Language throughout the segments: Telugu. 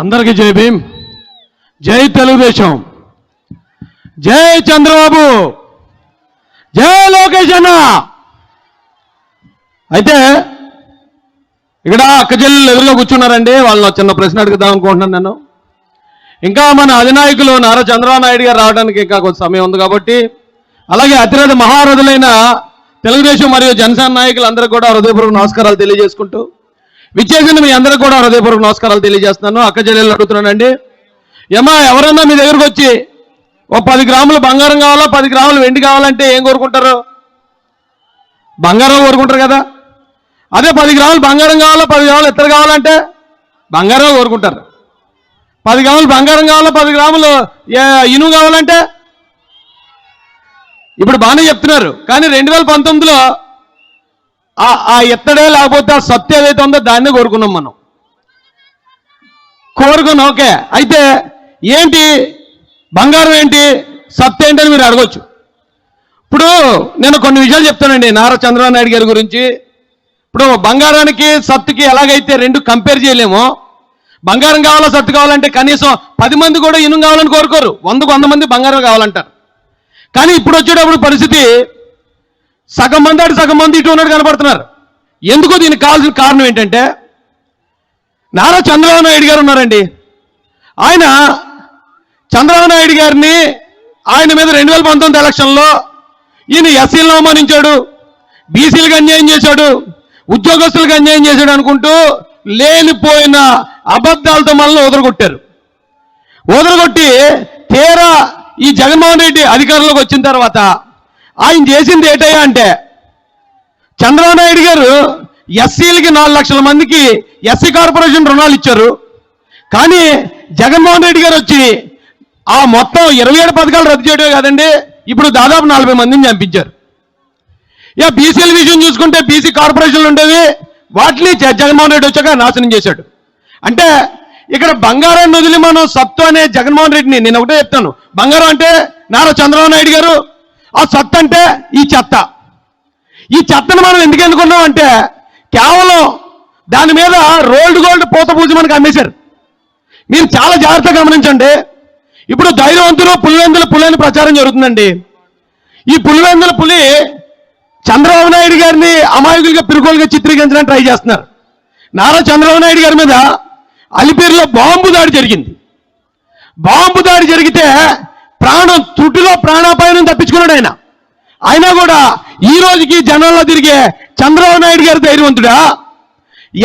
అందరికీ జై భీమ్. జై తెలుగుదేశం. జై చంద్రబాబు. జై లోకేష్ అన్న. అయితే ఇక్కడ అక్క చెల్లెలు ఎదురుగా కూర్చున్నారండి. వాళ్ళని చిన్న ప్రశ్న అడుగుదాం అనుకుంటున్నాను నేను. ఇంకా మన అధినాయకులు నారా చంద్రబాబు నాయుడు గారు రావడానికి ఇంకా కొంత సమయం ఉంది కాబట్టి అలాగే అతిరథ మహారథులైన తెలుగుదేశం మరియు జనసేన నాయకులు అందరికీ కూడా హృదయపూర్వక నమస్కారాలు తెలియజేసుకుంటూ విచ్చేసిన మీ అందరికీ కూడా హృదయపూర్వక నమస్కారాలు తెలియజేస్తున్నాను. అక్క చెల్లెలు అడుగుతున్నానండి. ఏమా ఎవరన్నా మీ దగ్గరకు వచ్చి ఓ పది గ్రాములు బంగారం కావాలా పది గ్రాములు వెండి కావాలంటే ఏం కోరుకుంటారు? బంగారం కోరుకుంటారు కదా. అదే పది గ్రాములు బంగారం కావాలా పది గ్రాములు ఇత్తడి కావాలంటే బంగారం కోరుకుంటారు. పది గ్రాములు బంగారం కావాలా పది గ్రాములు ఏ- ఇనుము కావాలంటే? ఇప్పుడు బాగానే చెప్తున్నారు. కానీ రెండు వేల పంతొమ్మిదిలో ఆ ఎత్తడే లేకపోతే ఆ సత్తు ఏదైతే ఉందో దాన్ని కోరుకున్నాం మనం. కోరుకున్నాం ఓకే. అయితే ఏంటి? బంగారం ఏంటి? సత్తు ఏంటని మీరు అడగచ్చు. ఇప్పుడు నేను కొన్ని విషయాలు చెప్తానండి. నారా చంద్రబాబు నాయుడు గారి గురించి. ఇప్పుడు బంగారానికి సత్తుకి ఎలాగైతే రెండు కంపేర్ చేయలేమో బంగారం కావాలా సత్తు కావాలంటే కనీసం పది మంది కూడా ఇనుము కావాలని కోరుకోరు. వందకు వంద మంది బంగారం కావాలంటారు. కానీ ఇప్పుడు వచ్చేటప్పుడు పరిస్థితి సగం మంది అటు సగం మంది ఇటు ఉన్నట్టు కనబడుతున్నారు ఎందుకో దీనికి కావాల్సిన కారణం ఏంటంటే నారా చంద్రబాబు నాయుడు గారు ఉన్నారండి. ఆయన చంద్రబాబు నాయుడు గారిని ఆయన మీద రెండు వేల పంతొమ్మిది ఎలక్షన్లో ఈయన ఎస్సీలను అవమానించాడు బీసీలకు అన్యాయం చేశాడు ఉద్యోగస్తులకు అన్యాయం చేశాడు అనుకుంటూ లేనిపోయిన అబద్ధాలతో మనల్ని వదలగొట్టారు. వదలగొట్టి తీరా ఈ జగన్మోహన్ రెడ్డి అధికారంలోకి వచ్చిన తర్వాత ఆయన చేసింది ఏటయ్యా అంటే చంద్రబాబు నాయుడు గారు ఎస్సీలకి నాలుగు లక్షల మందికి ఎస్సీ కార్పొరేషన్ రుణాలు ఇచ్చారు. కానీ జగన్మోహన్ రెడ్డి గారు వచ్చి ఆ మొత్తం ఇరవై ఏడు పథకాలు రద్దు చేయడమే కాదండి ఇప్పుడు దాదాపు నలభై మందిని చంపించారు. ఇక బీసీల విషయం చూసుకుంటే బీసీ కార్పొరేషన్లు ఉండేవి వాటిని జ- జగన్మోహన్ రెడ్డి వచ్చాక నాశనం చేశాడు. అంటే ఇక్కడ బంగారాన్ని వదిలి మనం సత్తు అనే జగన్మోహన్ రెడ్డిని నేను ఒకటే చెప్తాను. బంగారం అంటే నారా చంద్రబాబు నాయుడు గారు ఆ చెత్త అంటే ఈ చెత్త. ఈ చెత్తను మనం ఎందుకు ఎన్నుకున్నాం అంటే కేవలం దాని మీద రోల్డ్ గోల్డ్ పూత పూజ మనకు అమ్మేశారు. మీరు చాలా జాగ్రత్తగా గమనించండి. ఇప్పుడు ధైర్యవంతులు పులివెందుల పులి అని ప్రచారం జరుగుతుందండి. ఈ పులివెందుల పులి చంద్రబాబు నాయుడు గారిని అమాయకులుగా పిరుకోలుగా చిత్రీకరించడానికి ట్రై చేస్తున్నారు. నారా చంద్రబాబు నాయుడు గారి మీద అలిపేరులో బాంబు దాడి జరిగింది. బాంబు దాడి జరిగితే ప్రాణం తుటిలో ప్రాణాపాయం తప్పించుకున్నాడు ఆయన. అయినా కూడా ఈ రోజుకి జనంలో తిరిగే చంద్రబాబు నాయుడు గారి ధైర్యవంతుడా?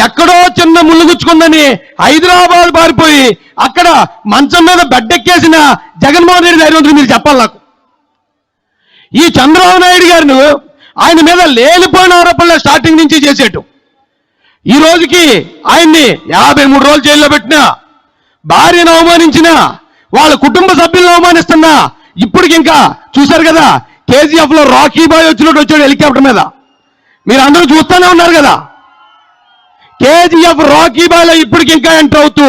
ఎక్కడో చిన్న ముళ్ళుగుచ్చుకుందని హైదరాబాద్ పారిపోయి అక్కడ మంచం మీద బెడ్డెక్కేసిన జగన్మోహన్ రెడ్డి ధైర్యవంతుడు మీరు చెప్పాలి నాకు. ఈ చంద్రబాబు నాయుడు గారిను ఆయన మీద లేనిపోయిన ఆరోపణలు స్టార్టింగ్ నుంచి చేసేటు. ఈ రోజుకి ఆయన్ని యాభై మూడు రోజులు జైల్లో పెట్టినా భార్యను అవమానించిన వాళ్ళ కుటుంబ సభ్యులను అవమానిస్తున్నా. ఇప్పటికి ఇంకా చూశారు కదా కేజీఎఫ్లో రాకీ బాయ్ వచ్చినట్టు వచ్చాడు హెలికాప్టర్ మీద. మీరు అందరూ చూస్తూనే ఉన్నారు కదా. కేజీఎఫ్ రాకీ బాయ్లో ఇప్పటికి ఇంకా ఎంటర్ అవుతూ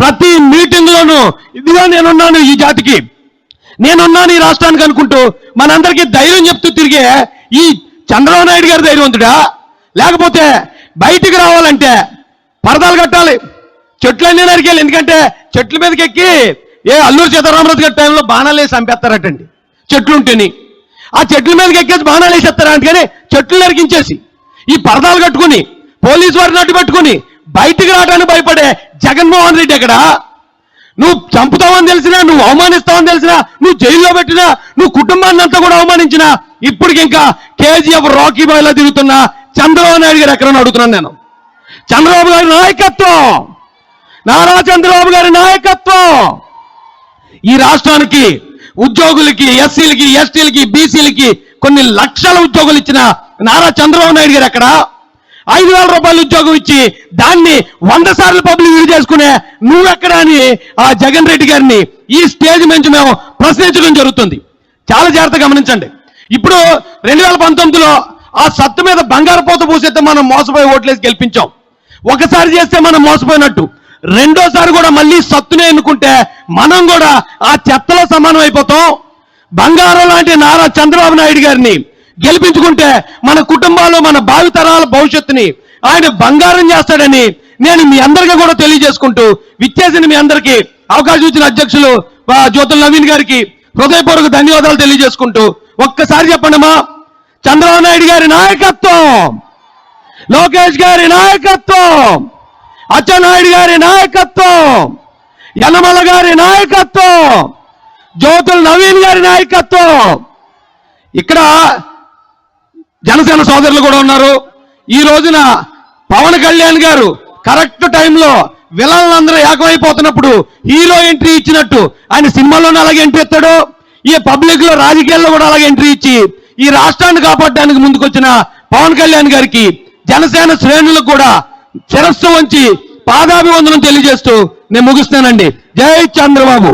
ప్రతి మీటింగ్ లోనూ ఇదిగో నేనున్నాను ఈ జాతికి. నేనున్నాను ఈ రాష్ట్రానికి అనుకుంటూ మనందరికీ ధైర్యం చెప్తూ తిరిగే ఈ చంద్రబాబు నాయుడు గారి ధైర్యవంతుడా? లేకపోతే బయటికి రావాలంటే పరదాలు కట్టాలి. చెట్లన్నీ నరికేయాలి. ఎందుకంటే చెట్ల మీదకి ఎక్కి ఏ అల్లూరు సీతారామరాజు గారి టైంలో బాణాలు వేసి చంపేస్తారటండి. చెట్లు ఉంటేని. ఆ చెట్ల మీదకి ఎక్కేసి బాణాలు వేసేస్తారా అందుకని చెట్లు నరికించేసి ఈ పరదాలు కట్టుకుని పోలీసు వారిని అడ్డు పెట్టుకుని బయటికి రావడానికి భయపడే జగన్మోహన్ రెడ్డి ఎక్కడ? నువ్వు చంపుతావని తెలిసినా నువ్వు అవమానిస్తావని తెలిసినా నువ్వు జైల్లో పెట్టినా నువ్వు కుటుంబాన్ని అంతా కూడా అవమానించినా ఇప్పటికి ఇంకా కేజీఎఫ్ రాకీ బాయ్లో తిరుగుతున్న చంద్రబాబు నాయుడు గారు ఎక్కడని అడుగుతున్నాను నేను. చంద్రబాబు గారి నాయకత్వం! నారా చంద్రబాబు గారి నాయకత్వం! ఈ రాష్ట్రానికి ఉద్యోగులకి ఎస్సీలకి ఎస్టీలకి బీసీలకి కొన్ని లక్షల ఉద్యోగులు ఇచ్చిన నారా చంద్రబాబు నాయుడు గారు అక్కడ ఐదు వేల రూపాయలు ఉద్యోగం ఇచ్చి దాన్ని వంద సార్లు పబ్లిక్ యూజ్ చేసుకునే నువ్వెక్కడ అని ఆ జగన్ రెడ్డి గారిని ఈ స్టేజ్ నుంచి మేము ప్రశ్నించడం జరుగుతుంది. చాలా జాగ్రత్తగా గమనించండి. ఇప్పుడు రెండు వేల పంతొమ్మిదిలో ఆ సత్తు మీద బంగారు పోత పూసేస్తే మనం మోసపోయి ఓట్లేసి గెలిపించాం. ఒకసారి చేస్తే మనం మోసపోయినట్టు. రెండోసారి కూడా మళ్ళీ సత్తునే ఎన్నుకుంటే మనం కూడా ఆ చెత్తలో సమానం అయిపోతాం. బంగారం లాంటి నారా చంద్రబాబు నాయుడు గారిని గెలిపించుకుంటే మన కుటుంబాలు మన భావితరాల భవిష్యత్తుని ఆయన బంగారం చేస్తాడని నేను మీ అందరికీ కూడా తెలియజేసుకుంటూ విచ్చేసిన మీ అందరికీ అవకాశం ఇచ్చిన అధ్యక్షులు జ్యోతుల నవీన్ గారికి హృదయపూర్వక ధన్యవాదాలు తెలియజేసుకుంటూ ఒక్కసారి చెప్పండిమా చంద్రబాబు నాయుడు గారి నాయకత్వం లోకేష్ గారి నాయకత్వం. అచ్చెన్నాయుడు గారి నాయకత్వం యనమల గారి నాయకత్వం జ్యోతుల నవీన్ గారి నాయకత్వం. ఇక్కడ జనసేన సోదరులు కూడా ఉన్నారు. ఈ రోజున పవన్ కళ్యాణ్ గారు కరెక్ట్ టైంలో విలన్లందరూ ఏకమైపోతున్నప్పుడు హీరో ఎంట్రీ ఇచ్చినట్టు ఆయన సినిమాలోనే అలాగే ఎంట్రీ ఇస్తాడు. ఈ పబ్లిక్లో రాజకీయాల్లో కూడా అలాగే ఎంట్రీ ఇచ్చి ఈ రాష్ట్రాన్ని కాపాడడానికి ముందుకొచ్చిన పవన్ కళ్యాణ్ గారికి జనసేన శ్రేణులకు కూడా శిరస్సు వంచి పాదాభివందనం తెలియజేస్తూ నేను ముగిస్తానండి జై చంద్రబాబు.